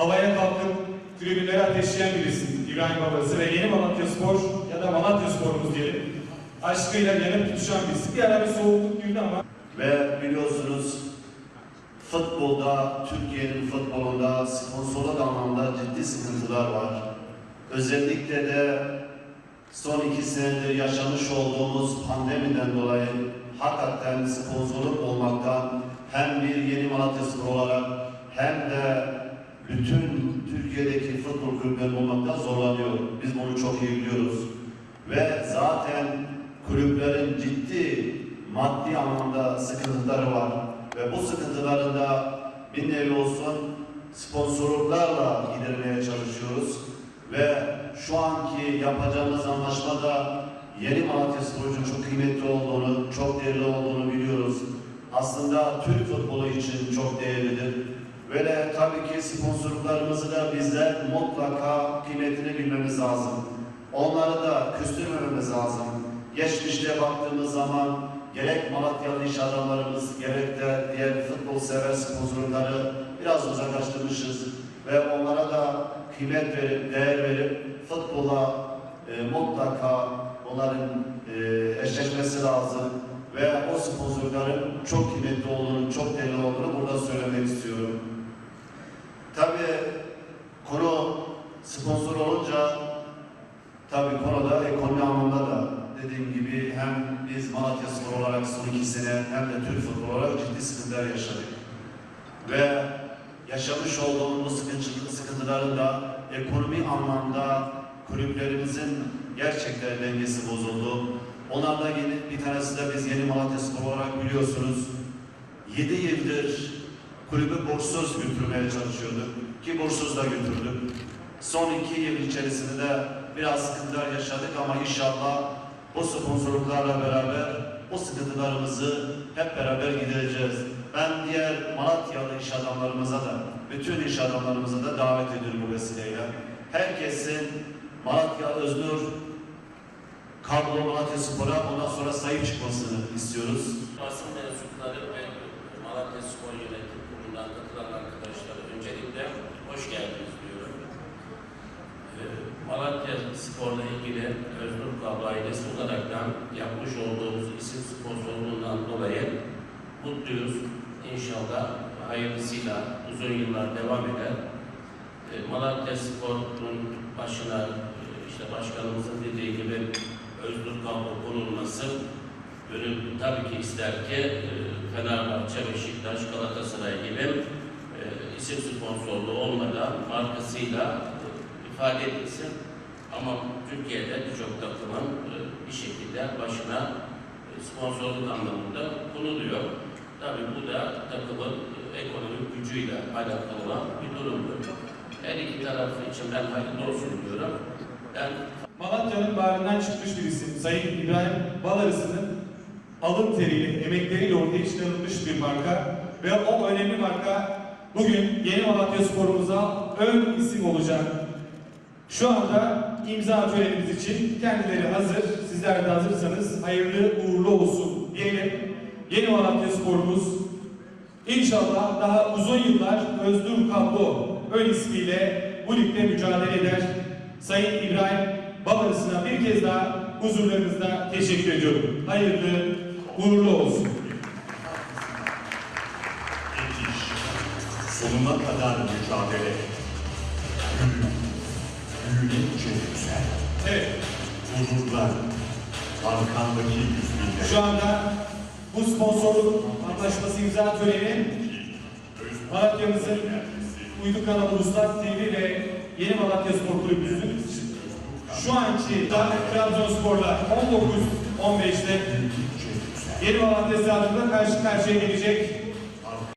havaya kalkıp tribünleri ateşleyen birisi İbrahim babası ve yeni Malatya Spor ya da Malatya Spor'umuz diyelim. Aşkıyla yanıp tutuşan birisi. Bir ara bir soğukluk girdi ama Ve biliyorsunuz futbolda, Türkiye'nin futbolunda sponsorluk anlamda ciddi sıkıntılar var. Özellikle de son iki senedir yaşamış olduğumuz pandemiden dolayı hakikaten sponsorluk olmaktan hem bir yeni Malatya Spor olarak hem de bütün Türkiye'deki futbol kulüpleri olmaktan zorlanıyor. Biz bunu çok iyi biliyoruz. Ve zaten kulüplerin ciddi maddi anlamda sıkıntıları var. Ve bu sıkıntıları da bir nevi olsun sponsorluklarla gidermeye çalışıyoruz. Ve şu anki yapacağımız anlaşmada yeni Malatya Spor'un çok kıymetli olduğunu, çok değerli olduğunu biliyoruz. Aslında Türk futbolu için çok değerlidir. Ve de tabii ki sponsorluklarımızı da bizler mutlaka kıymetini bilmemiz lazım. Onları da küstürmememiz lazım. Geçmişte baktığımız zaman gerek Malatyalı iş adamlarımız gerek de diğer futbol sever sponsorları biraz uzaklaştırmışız ve onlara da kıymet verip, değer verip futbola e, mutlaka onların e, eşleşmesi lazım ve o sponsorların çok kıymetli olduğunu, çok değerli olduğunu burada söylemek istiyorum. Tabii konu sponsor olunca tabii konuda ekonomi anlamda da dediğim gibi hem biz Malatya Spor olarak son iki sene hem de Türk futbol olarak ciddi sıkıntılar yaşadık. Ve yaşamış olduğumuz sıkıntıların da ekonomi anlamda kulüplerimizin gerçekten dengesi bozuldu. Onlardan yeni, bir tanesi de biz yeni Malatya Spor olarak biliyorsunuz 7 yıldır kulübü borçsuz götürmeye çalışıyorduk ki borçsuz da götürdük. Son iki yıl içerisinde de biraz sıkıntılar yaşadık ama inşallah bu sponsorluklarla beraber o sıkıntılarımızı hep beraber gidereceğiz. Ben diğer Malatyalı iş adamlarımıza da, bütün iş adamlarımıza da davet ediyorum bu vesileyle. Herkesin Malatya Öznur Kablo Malatya Spor'a ondan sonra sahip çıkmasını istiyoruz. Basın mensupları ve Malatya Spor Yönetim Spor'la ilgili Öznur Kablo ailesi olaraktan yapmış olduğumuz isim sponsorluğundan dolayı mutluyuz. İnşallah hayırlısıyla uzun yıllar devam eder. Ee, Malatya Spor'un başına e, işte başkanımızın dediği gibi Öznur Kablo konulması Gönül tabii ki ister ki e, Fenerbahçe, Beşiktaş, Galatasaray gibi e, isim sponsorluğu olmadan markasıyla e, ifade edilsin. Ama Türkiye'de birçok takımın e, bir şekilde başına e, sponsorluk anlamında konuluyor. Tabii bu da takımın e, ekonomik gücüyle alakalı olan bir durumdur. Her iki tarafı için ben hayırlı olsun diyorum. Ben Malatya'nın bağrından çıkmış bir isim Sayın İbrahim Balarısı'nın alın teriyle, emekleriyle ortaya çıkarılmış bir marka ve o önemli marka bugün yeni Malatya sporumuza ön isim olacak. Şu anda imza törenimiz için kendileri hazır. Sizler de hazırsanız hayırlı uğurlu olsun diyelim. Yeni Malatya sporumuz inşallah daha uzun yıllar Özgür Kablo ön ismiyle bu ligde mücadele eder. Sayın İbrahim Babarısı'na bir kez daha huzurlarınızda teşekkür ediyorum. Hayırlı uğurlu olsun. Sonuna kadar mücadele. Büyüdükçe yüksel. Evet, Gururlar. Arkandaki yüz binler. şu anda bu sponsorluk anlaşması imza töreni Malatya'mızın uydu kanalı Uslat TV ve Yeni Malatya Spor Kulübümüzün şu anki Trabzonspor'la 19-15'te Yeni Malatya sahasında karşı karşıya gelecek